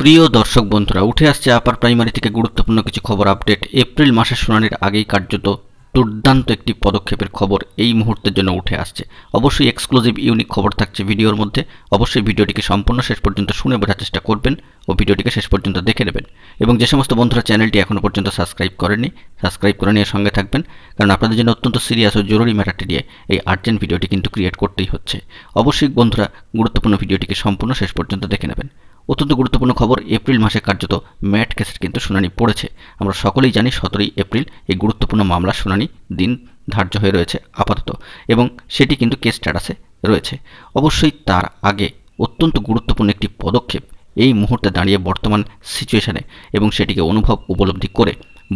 প্রিয় দর্শক বন্ধুরা, উঠে আসছে আপার প্রাইমারি থেকে গুরুত্বপূর্ণ কিছু খবর আপডেট এপ্রিল মাসের শুনানির আগেই কার্যত দুর্দান্ত একটি পদক্ষেপের খবর এই মুহূর্তের জন্য উঠে আসছে। অবশ্যই এক্সক্লুসিভ ইউনিক খবর থাকছে ভিডিওর মধ্যে। অবশ্যই ভিডিওটিকে সম্পূর্ণ শেষ পর্যন্ত শুনে বোঝার চেষ্টা করবেন ও ভিডিওটিকে শেষ পর্যন্ত দেখে নেবেন। এবং যে সমস্ত বন্ধুরা চ্যানেলটি এখনও পর্যন্ত সাবস্ক্রাইব করেনি সাবস্ক্রাইব করে নিয়ে সঙ্গে থাকবেন, কারণ আপনাদের জন্য অত্যন্ত সিরিয়াস ও জরুরি ম্যাটারটি নিয়ে এই আর্জেন্ট ভিডিওটি কিন্তু ক্রিয়েট করতেই হচ্ছে। অবশ্যই বন্ধুরা গুরুত্বপূর্ণ ভিডিওটিকে সম্পূর্ণ শেষ পর্যন্ত দেখে নেবেন। অত্যন্ত গুরুত্বপূর্ণ খবর এপ্রিল মাসে কার্যত ম্যাট কেসের কিন্তু শুনানি পড়েছে। আমরা সকলেই জানি সতেরোই এপ্রিল এই গুরুত্বপূর্ণ মামলার শুনানি দিন ধার্য হয়ে রয়েছে আপাতত এবং সেটি কিন্তু কেস স্ট্যাটাসে রয়েছে। অবশ্যই তার আগে অত্যন্ত গুরুত্বপূর্ণ একটি পদক্ষেপ এই মুহূর্তে দাঁড়িয়ে বর্তমান সিচুয়েশনে এবং সেটিকে অনুভব উপলব্ধি করে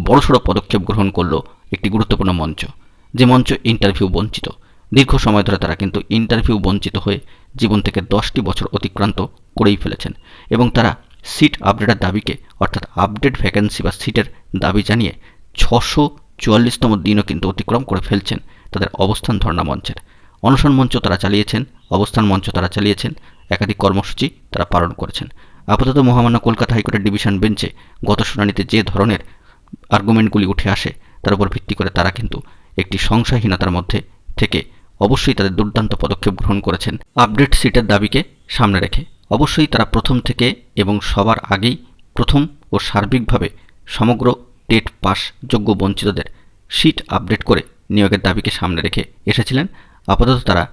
বড়সড় পদক্ষেপ গ্রহণ করল একটি গুরুত্বপূর্ণ মঞ্চ, যে মঞ্চ ইন্টারভিউ বঞ্চিত। দীর্ঘ সময় ধরে তারা কিন্তু ইন্টারভিউ বঞ্চিত হয়ে জীবন থেকে দশটি বছর অতিক্রান্ত করেই ফেলেছেন এবং তারা সিট আপডেটের দাবিকে, অর্থাৎ আপডেট ভ্যাকেন্সি বা সিটের দাবি জানিয়ে ছশো চুয়াল্লিশতম দিনও কিন্তু অতিক্রম করে ফেলছেন তাদের অবস্থান ধর্ণা মঞ্চের। অনশন মঞ্চ তারা চালিয়েছেন, অবস্থান মঞ্চ তারা চালিয়েছেন, একাধিক কর্মসূচি তারা পালন করেছেন। আপাতত মহামান্য কলকাতা হাইকোর্টের ডিভিশন বেঞ্চে গত শুনানিতে যে ধরনের আর্গুমেন্টগুলি উঠে আসে, তার উপর ভিত্তি করে তারা কিন্তু একটি সংশয়হীনতার মধ্যে থেকে অবশ্যই তাদের দুর্দান্ত পদক্ষেপ গ্রহণ করেছেন। আপডেট সিটের দাবিকে সামনে রেখে অবশ্যই তারা প্রথম থেকে এবং সবার আগেই প্রথম ও সার্বিকভাবে সমগ্র টেট পাস যোগ্য বঞ্চিতদের সিট আপডেট করে নিয়োগের দাবিকে সামনে রেখে এসেছিলেন। আপাতত তারা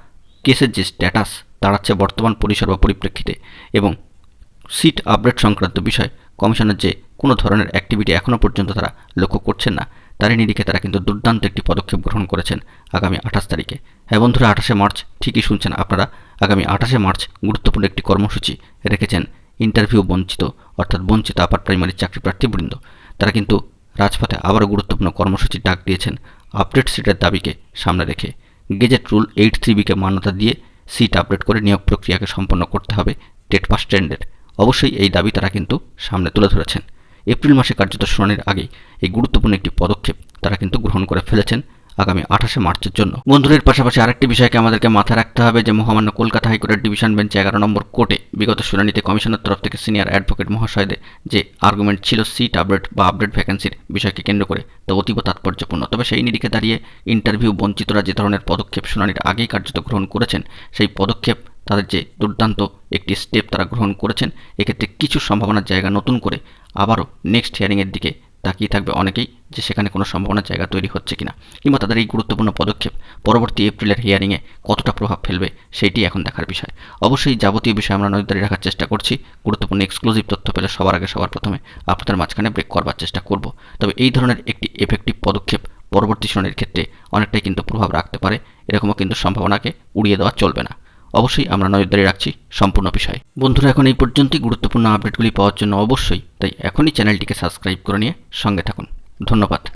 কেসের যে স্ট্যাটাস দাঁড়াচ্ছে বর্তমান পরিসর বা পরিপ্রেক্ষিতে এবং সিট আপডেট সংক্রান্ত বিষয় কমিশনের যে কোনো ধরনের অ্যাক্টিভিটি এখনও পর্যন্ত তারা লক্ষ্য করছেন না। তারই নিরিখে তারা কিন্তু দুর্দান্ত একটি পদক্ষেপ গ্রহণ করেছেন আগামী আঠাশ তারিখে। হ্যাঁ বন্ধুরা, আঠাশে মার্চ ঠিকই শুনছেন আপনারা। আগামী আঠাশে মার্চ গুরুত্বপূর্ণ একটি কর্মসূচি রেখেছেন ইন্টারভিউ বঞ্চিত, অর্থাৎ বঞ্চিত আপার প্রাইমারি চাকরি প্রার্থীবৃন্দ। তারা কিন্তু রাজপথে আবারও গুরুত্বপূর্ণ কর্মসূচির ডাক দিয়েছেন আপডেট সিটের দাবিকে সামনে রেখে। গেজেট রুল এইট থ্রি বিকে মান্যতা দিয়ে সিট আপডেট করে নিয়োগ প্রক্রিয়াকে সম্পন্ন করতে হবে টেট পাস ট্রেন্ডের। অবশ্যই এই দাবি তারা কিন্তু সামনে তুলে ধরেছেন। এপ্রিল মাসে কার্যত শুনানির আগেই এই গুরুত্বপূর্ণ একটি পদক্ষেপ তারা কিন্তু গ্রহণ করে ফেলেছেন আগামী আঠাশে মার্চের জন্য। বন্ধুদের পাশাপাশি আরেকটি বিষয়কে আমাদেরকে মাথায় রাখতে হবে যে মহামান্য কলকাতা হাইকোর্টের ডিভিশন বেঞ্চে এগারো নম্বর কোর্টে বিগত শুনানিতে কমিশনের তরফ থেকে সিনিয়র অ্যাডভোকেট মহাশয়দের যে আর্গুমেন্ট ছিল সিট আপডেট বা আপডেট ভ্যাকেন্সির বিষয়কে কেন্দ্র করে তা অতীব তাৎপর্যপূর্ণ। তবে সেই নিরিখে দাঁড়িয়ে ইন্টারভিউ বঞ্চিতরা যে ধরনের পদক্ষেপ শুনানির আগেই কার্যত গ্রহণ করেছেন, সেই পদক্ষেপ তাদের যে দুর্দান্ত একটি স্টেপ তারা গ্রহণ করেছেন, এক্ষেত্রে কিছু সম্ভাবনার জায়গা নতুন করে আবারও নেক্সট হিয়ারিংয়ের দিকে তাকিয়ে থাকবে অনেকেই যে সেখানে কোনো সম্ভাবনার জায়গা তৈরি হচ্ছে কিনা কিংবা তাদের এই গুরুত্বপূর্ণ পদক্ষেপ পরবর্তী এপ্রিলের হিয়ারিংয়ে কতটা প্রভাব ফেলবে সেটি এখন দেখার বিষয়। অবশ্যই যাবতীয় বিষয় আমরা নজরদারি রাখার চেষ্টা করছি। গুরুত্বপূর্ণ এক্সক্লুসিভ তথ্য পেলে সবার আগে সবার প্রথমে আপনাদের মাঝখানে ব্রেক করবার চেষ্টা করব। তবে এই ধরনের একটি এফেক্টিভ পদক্ষেপ পরবর্তী শুনানির ক্ষেত্রে অনেকটাই কিন্তু প্রভাব রাখতে পারে। এরকমও কিন্তু সম্ভাবনাকে উড়িয়ে দেওয়া চলবে না। অবশ্যই আমরা নজরদারি রাখছি সম্পূর্ণ বিষয়ে। বন্ধুরা, এখন এই পর্যন্তই। গুরুত্বপূর্ণ আপডেটগুলি পাওয়ার জন্য অবশ্যই, তাই এখনই চ্যানেলটিকে সাবস্ক্রাইব করে নিয়ে সঙ্গে থাকুন। ধন্যবাদ।